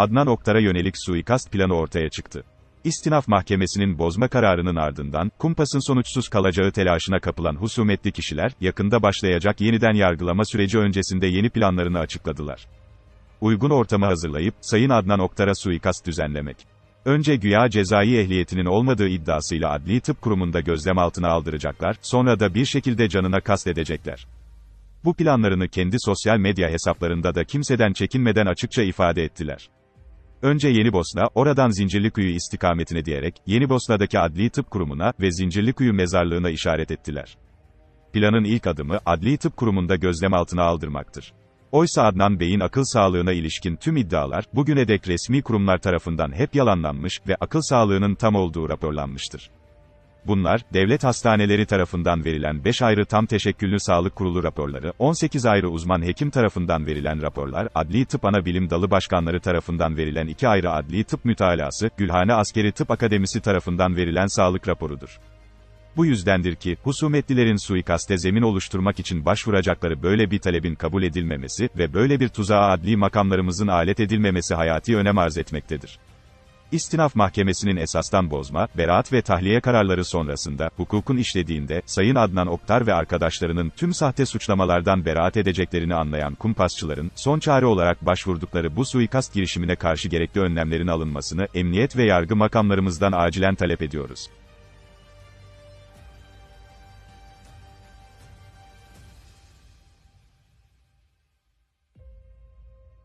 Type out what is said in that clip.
Adnan Oktar'a yönelik suikast planı ortaya çıktı. İstinaf Mahkemesi'nin bozma kararının ardından, kumpasın sonuçsuz kalacağı telaşına kapılan husumetli kişiler, yakında başlayacak yeniden yargılama süreci öncesinde yeni planlarını açıkladılar. Uygun ortamı hazırlayıp, Sayın Adnan Oktar'a suikast düzenlemek. Önce güya cezai ehliyetinin olmadığı iddiasıyla Adli Tıp Kurumu'nda gözlem altına aldıracaklar, sonra da bir şekilde canına kastedecekler. Bu planlarını kendi sosyal medya hesaplarında da kimseden çekinmeden açıkça ifade ettiler. Önce Yenibosna, oradan Zincirlikuyu istikametine diyerek, Yenibosna'daki Adli Tıp Kurumu'na ve Zincirlikuyu mezarlığına işaret ettiler. Planın ilk adımı, Adli Tıp Kurumu'nda gözlem altına aldırmaktır. Oysa Adnan Bey'in akıl sağlığına ilişkin tüm iddialar, bugüne dek resmi kurumlar tarafından hep yalanlanmış ve akıl sağlığının tam olduğu raporlanmıştır. Bunlar, devlet hastaneleri tarafından verilen 5 ayrı tam teşekküllü sağlık kurulu raporları, 18 ayrı uzman hekim tarafından verilen raporlar, Adli Tıp Ana Bilim Dalı Başkanları tarafından verilen 2 ayrı adli tıp mütalası, Gülhane Askeri Tıp Akademisi tarafından verilen sağlık raporudur. Bu yüzdendir ki, husumetlilerin suikaste zemin oluşturmak için başvuracakları böyle bir talebin kabul edilmemesi ve böyle bir tuzağa adli makamlarımızın alet edilmemesi hayati önem arz etmektedir. İstinaf Mahkemesi'nin esastan bozma, beraat ve tahliye kararları sonrasında, hukukun işlediğinde, Sayın Adnan Oktar ve arkadaşlarının tüm sahte suçlamalardan beraat edeceklerini anlayan kumpasçıların, son çare olarak başvurdukları bu suikast girişimine karşı gerekli önlemlerin alınmasını, emniyet ve yargı makamlarımızdan acilen talep ediyoruz.